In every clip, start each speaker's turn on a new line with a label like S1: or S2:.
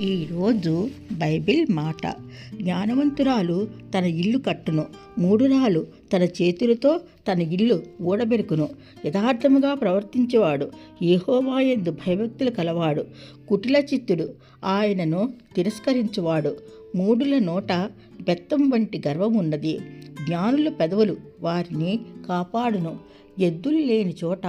S1: ఈరోజు బైబిల్ మాట. జ్ఞానవంతురాలు తన ఇల్లు కట్టును. మూడురాలు తన చేతులతో తన ఇల్లు ఊడబెరుకును. యథార్థముగా ప్రవర్తించేవాడు. ఏహోవాయందు భయభక్తులు కలవాడు. కుటిల చిత్తుడు ఆయనను తిరస్కరించువాడు. మూడుల నోట బెత్తం వంటి గర్వం ఉన్నది జ్ఞానుల పెదవులు వారిని కాపాడును. ఎద్దులు లేని చోట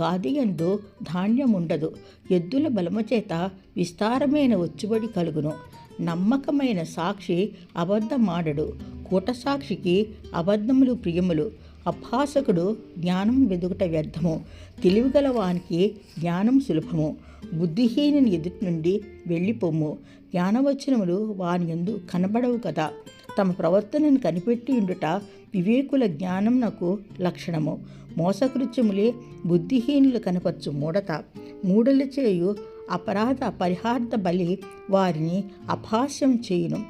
S1: గాదియందు ధాన్యముండదు. ఎద్దుల బలము చేత విస్తారమైన వచ్చుబడి కలుగును. నమ్మకమైన సాక్షి అబద్ధమాడడు. కూట సాక్షికి అబద్ధములు ప్రియములు. అభాసకుడు జ్ఞానం వెదుగుట వ్యర్థము. తెలివిగల వానికి జ్ఞానం సులభము. బుద్ధిహీనుని ఎదుటి నుండి వెళ్ళిపోము జ్ఞానవచనములు వాని ఎందు కనబడవు కదా. తమ ప్రవర్తనను కనిపెట్టి ఉండుట వివేకుల జ్ఞానం నాకు లక్షణము. మోసకృత్యములే బుద్ధిహీనులు కనపరచు మూడత మూడలు చేయు అపరాధ పరిహార్థ బలి వారిని అపహాస్యం చేయును.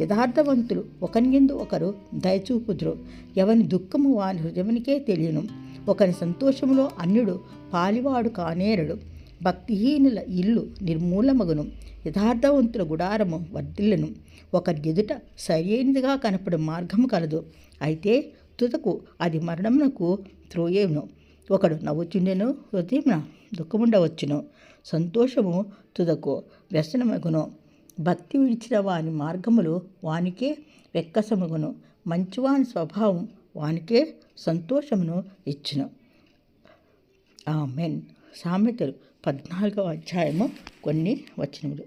S1: యథార్థవంతులు ఒకనిందు ఒకరు దయచూపుదురు. ఎవని దుఃఖము వాని హృదయమునికే తెలియను. ఒకని సంతోషములో అన్యుడు పాలివాడు కానేరడు. భక్తిహీనుల ఇల్లు నిర్మూలమగును. యథార్థవంతుల గుడారము వర్ధిల్లను. ఒకరి ఎదుట సరైనదిగా కనపడే మార్గము కలదు. అయితే తుదకు అది మరణమునకు త్రోయేను. ఒకడు నవ్వుచుండెను హృదయమున దుఃఖముండవచ్చును. సంతోషము తుదకు వ్యసనమగును. భక్తి విడిచిన వాని మార్గములు వానికే వెక్కసమగును మంచివాని స్వభావం వానికే సంతోషమును ఇచ్చును. ఆమెన్. సామెతలు పద్నాలుగవ అధ్యాయము కొన్ని వచనములు.